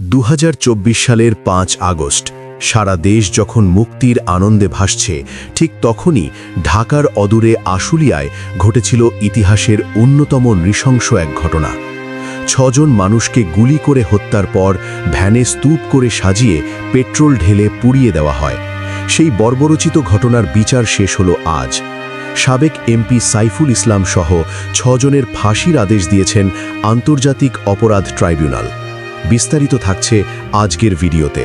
দু হাজার চব্বিশ সালের পাঁচ আগস্ট, সারা দেশ যখন মুক্তির আনন্দে ভাসছে, ঠিক তখনই ঢাকার অদূরে আশুলিয়ায় ঘটেছিল ইতিহাসের অন্যতম নৃশংস এক ঘটনা। ছজন মানুষকে গুলি করে হত্যার পর ভ্যানে স্তূপ করে সাজিয়ে পেট্রোল ঢেলে পুড়িয়ে দেওয়া হয়। সেই বর্বরচিত ঘটনার বিচার শেষ হলো আজ। সাবেক এমপি সাইফুল ইসলাম সহ ছজনের ফাঁসির আদেশ দিয়েছেন আন্তর্জাতিক অপরাধ ট্রাইব্যুনাল। বিস্তারিত থাকছে আজকের ভিডিওতে।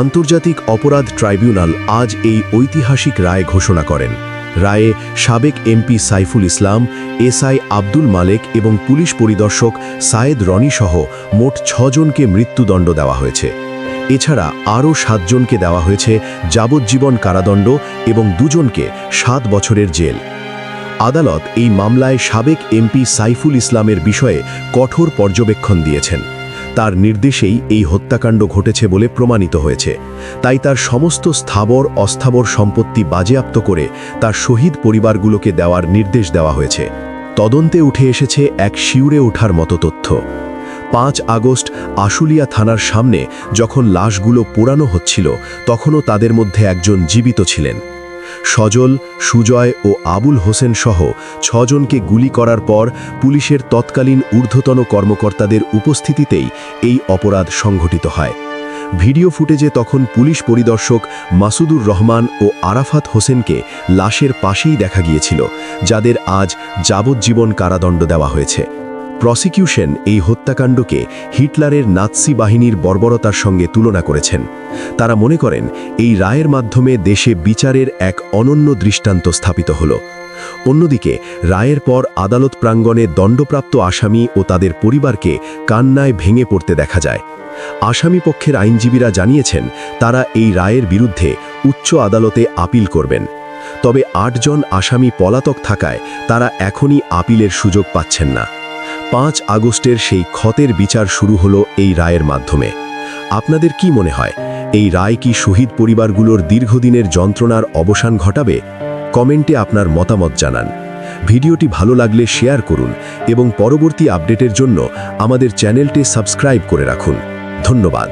আন্তর্জাতিক অপরাধ ট্রাইব্যুনাল আজ এই ঐতিহাসিক রায় ঘোষণা করেন। রায়ে সাবেক এমপি সাইফুল ইসলাম, এসআই আব্দুল মালেক এবং পুলিশ পরিদর্শক সায়েদ রনি সহ মোট ছজনকে মৃত্যুদণ্ড দেওয়া হয়েছে। এছাড়া আরও সাতজনকে দেওয়া হয়েছে যাবজ্জীবন কারাদণ্ড এবং দুজনকে সাত বছরের জেল। আদালত এই মামলায় সাবেক এমপি সাইফুল ইসলামের বিষয়ে কঠোর পর্যবেক্ষণ দিয়েছেন। তার নির্দেশেই এই হত্যাকাণ্ড ঘটেছে বলে প্রমাণিত হয়েছে। তাই তার সমস্ত স্থাবর, অস্থাবর সম্পত্তি বাজেয়াপ্ত করে তার শহীদ পরিবারগুলোকে দেওয়ার নির্দেশ দেওয়া হয়েছে। তদন্তে উঠে এসেছে এক শিউরে ওঠার মতো তথ্য। পাঁচ আগস্ট আশুলিয়া থানার সামনে যখন লাশগুলো পোড়ানো হচ্ছিল, তখনও তাদের মধ্যে একজন জীবিত ছিলেন। সজল, সুজয় ও আবুল হোসেন সহ ছজনকে গুলি করার পর পুলিশের তৎকালীন ঊর্ধ্বতন কর্মকর্তাদের উপস্থিতিতেই এই অপরাধ সংঘটিত হয়। ভিডিও ফুটেজে তখন পুলিশ পরিদর্শক মাসুদুর রহমান ও আরাফাত হোসেনকে লাশের পাশেই দেখা গিয়েছিল, যাদের আজ যাবজ্জীবন কারাদণ্ড দেওয়া হয়েছে। প্রসিকিউশন এই হত্যাকাণ্ডকে হিটলারের নাৎসি বাহিনীর বর্বরতার সঙ্গে তুলনা করেছেন। তারা মনে করেন, এই রায়ের মাধ্যমে দেশে বিচারের এক অনন্য দৃষ্টান্ত স্থাপিত হল। অন্যদিকে, রায়ের পর আদালত প্রাঙ্গণে দণ্ডপ্রাপ্ত আসামি ও তাদের পরিবারকে কান্নায় ভেঙে পড়তে দেখা যায়। আসামি পক্ষের আইনজীবীরা জানিয়েছেন, তারা এই রায়ের বিরুদ্ধে উচ্চ আদালতে আপিল করবেন। তবে আটজন আসামি পলাতক থাকায় তারা এখনই আপিলের সুযোগ পাচ্ছেন না। পাঁচ আগস্টের সেই ক্ষতের বিচার শুরু হলো এই রায়ের মাধ্যমে। আপনাদের কি মনে হয়, এই রায় কি শহীদ পরিবারগুলোর দীর্ঘদিনের যন্ত্রণার অবসান ঘটাবে? কমেন্টে আপনার মতামত জানান। ভিডিওটি ভালো লাগলে শেয়ার করুন এবং পরবর্তী আপডেটের জন্য আমাদের চ্যানেলটি সাবস্ক্রাইব করে রাখুন। ধন্যবাদ।